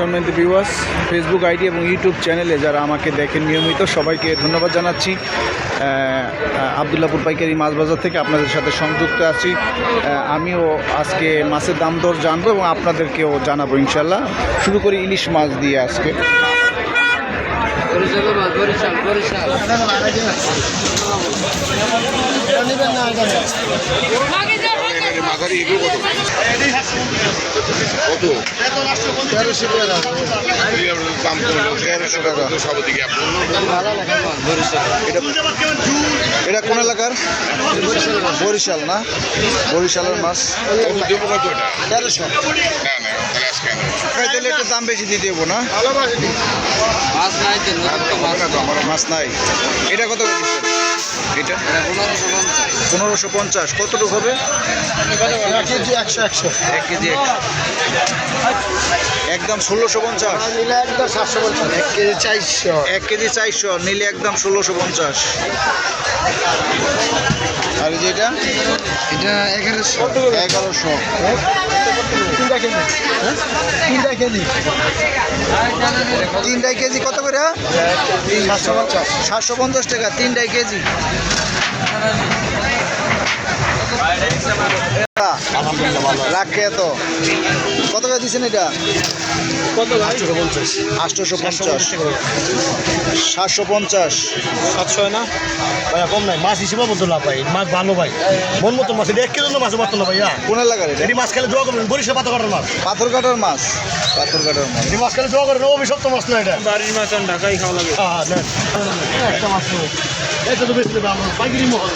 সম্মানিত viewers Facebook ID এবং YouTube চ্যানেলে যারা আমাকে দেখেন নিয়মিত, সবাইকে ধন্যবাদ জানাচ্ছি। আবদুল্লাপুর পাইকারি মাছ বাজার থেকে আপনাদের সাথে সংযুক্ত আছি। আমিও আজকে মাছের দাম দর জানব এবং আপনাদেরকেও জানাব ইনশাল্লাহ শুরু করি ইলিশ মাছ দিয়ে আজকে। বরিশাল বরিশাল এগুলো কত? কত? তেরোশো টাকা। দাম কমলো তেরোশো টাকা। সব দিকে এটা এটা কোন এলাকার? বরিশাল না? বরিশালের মাছ। তেরোশো। না না তাহলে একটু দাম বেশি দিয়ে দেবো না? মাছ নাই মাছ নাই এটা কত করে এটা? এটা পনেরোশো পঞ্চাশ। কতটুকু হবে? কেজি একশো একশো। এক কেজি একদম ষোলোশো পঞ্চাশ। নিলে একদম সাতশো পঞ্চাশ। এক কেজি চারশো। এক কেজি চারশো নিলে একদম ষোলোশো পঞ্চাশ। আর যেটা এটা? এগারোশো। এগারোশো। তিনটা কেজি। তিনটা কেজি। তিনটাই কেজি কত করে? সাতশো পঞ্চাশ। সাতশো পঞ্চাশ টাকা তিনটাই কেজি। রাখে এত। কত করে দিচ্ছেন এটা? কত আটশো পঞ্চাশ সাতশো পঞ্চাশ সাতশো না? ভাইয়া কম নাই। মাছ হিসেবে বলতো না ভাই মাছ ভালো ভাই। মন মতো মাছ। এটা এক কেজি মাছ পারতো না ভাইয়া। কোন এলাকার এটি? মাছ খেলে দোয়া করবেন। বরিশাল পাতা কাটার মাছ। পাথর কাটার মাছ? পাথর কাটার মাছ। এটি মাছ খেলে দোয়া করেন। অভিশপ্ত মাছ না এটা। বাড়ির মাছ ঢাকাই খাওয়া লাগে। হ্যাঁ হ্যাঁ একটা মাছ। এটা তো বেশি পাইকারি মহল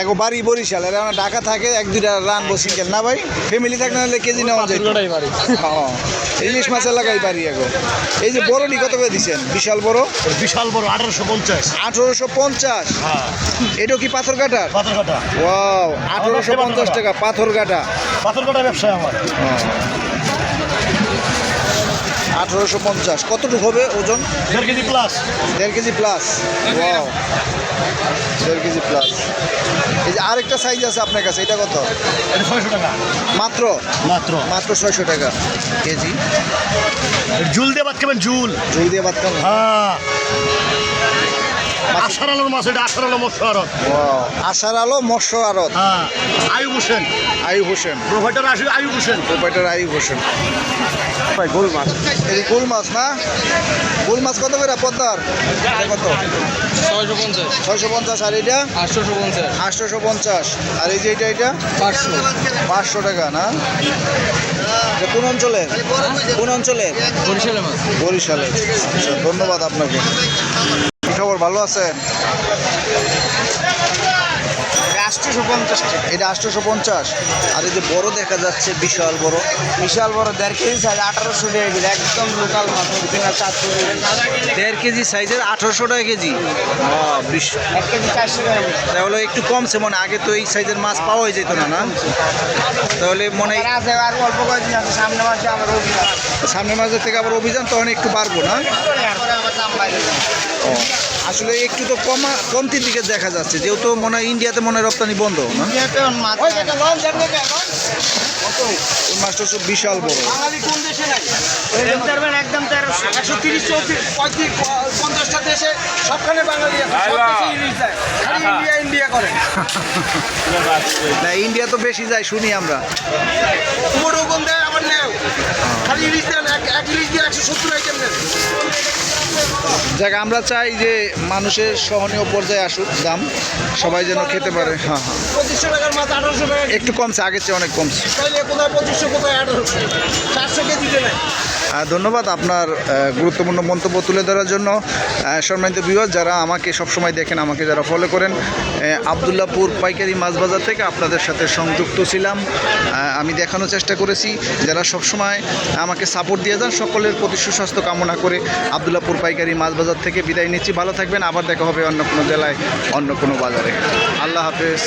এক বাড়ি বরিশাল এরা আমরা ঢাকা থাকে এক দুইটা রানবো সিঙ্গেল না ভাই ফ্যামিলি থাকলে নাহলে কেজি নেওয়া যায়। বাড়ি। ইলিশ মাছ এলাকায় বাড়ি এখন এই যে বড়টি কত করে দিচ্ছেন? বিশাল বড়? বিশাল বড় আঠারোশো পঞ্চাশ। আঠারোশো পঞ্চাশ? হ্যাঁ। এটাও কি পাথর কাটার পাথর কাটা ওয়াও আঠারোশো পঞ্চাশ টাকা পাথর কাটা পাথর কাটা ব্যবসায় আমার। আঠারোশো পঞ্চাশ। কতটুকু হবে ওজন? দেড় কেজি প্লাস দেড় কেজি প্লাস ওয়াও দেড় কেজি প্লাস এই যে আরেকটা সাইজ আছে আপনার কাছে এটা কত? ছয়শো টাকা। মাত্র? মাত্র। মাত্র ছয়শো টাকা কেজি। জুল দিয়ে ভাত খাবেন জুল। জল দিয়ে ভাত খাবেন? হ্যাঁ। আষাঢ় আলোর মাছ এটা আষাঢ় আলো মৎস্য আড়ত। আশার আলো মৎস্য আড়ত। হ্যাঁ আয়ু হোসেন। আয়ু হোসেন। প্রোভাইডার আসে আয়ু হোসেন। প্রোপাইটার আয়ু হোসেন। ভাই গোল মাছ। এই গোল মাছ না? গোল মাছ কত করে? পদ্মার? কত? ছয়শো পঞ্চাশ। ছয়শো পঞ্চাশ আর এটা আটশোশো পঞ্চাশ। আটশোশো পঞ্চাশ। আর এই যে এটা এটা পাঁচশো। পাঁচশো টাকা না? কোন অঞ্চলের কোন অঞ্চলের বরিশালের মাছ। বরিশালের আচ্ছা ধন্যবাদ আপনাকে। খবর ভালো আছেন? আটশোশো পঞ্চাশ এটা আটশোশো পঞ্চাশ? আর এই যে বড় দেখা যাচ্ছে বিশাল বড়। বিশাল বড় দেড় কেজি সাইজ আঠারোশো টাকা কেজি একদম লোকাল মাছ চারশো দেড় কেজি সাইজের আঠারোশো টাকা কেজি? বিশ- এক কেজি চারশো টাকা তাহলে একটু কমছে মনে হয়। আগে তো এই সাইজের মাছ পাওয়াই যেত না না? তাহলে মনে হয় আর আছে আর অল্প কয়েকদিন আছে সামনে মাসে আমার অভিযান। সামনের মাসের থেকে আবার অভিযান তখন একটু বাড়বো না? ও, আসলে একটু তো কমা কমতির দিকে দেখা যাচ্ছে যেহেতু মনে হয় ইন্ডিয়াতে মনে হয় রপ্তানি বন্ধ না? মাছ মাছটা হচ্ছে বিশাল বড়। বাঙালি কোন দেশে নাই? একদম একদম তেরোশো। একশো তিরিশ চৌত্রিশ পঁয়ত্রিশ পঞ্চাশটা দেশে সবখানে বাঙালি সব ইন্ডিয়া ইন্ডিয়া করে। না ইন্ডিয়া তো বেশি যায় শুনি আমরা। তোমার ওগুন দেয় আবার নেও। খালি ইলিশ দেন এক ইলিশ দিয়ে একশো সত্তর যাক আমরা চাই যে মানুষের সহনীয় পর্যায়ে আসুক দাম সবাই যেন খেতে পারে। হ্যাঁ হ্যাঁ। পঁচিশশো টাকার মাছ আঠারোশো টাকা। একটু কমছে আগের চেয়ে অনেক কমছে। কোথায় পঁচিশশো কোথায় আঠারোশো? চারশো কেজি নেয় ধন্যবাদ আপনার গুরুত্বপূর্ণ মন্তব্য তুলে ধরার জন্য। সম্মানিত বিভাগ যারা আমাকে সবসময় দেখেন, আমাকে যারা ফলো করেন আবদুল্লাপুর পাইকারি মাছ বাজার থেকে আপনাদের সাথে সংযুক্ত ছিলাম। আমি দেখানোর চেষ্টা করেছি। যারা সবসময় আমাকে সাপোর্ট দিয়ে যান, সকলের প্রতি সুস্বাস্থ্য কামনা করে আবদুল্লাপুর পাইকারি মাছ বাজার থেকে বিদায় নিচ্ছি। ভালো থাকবেন, আবার দেখা হবে অন্য কোনো জেলায়, অন্য কোনো বাজারে। আল্লাহ হাফেজ।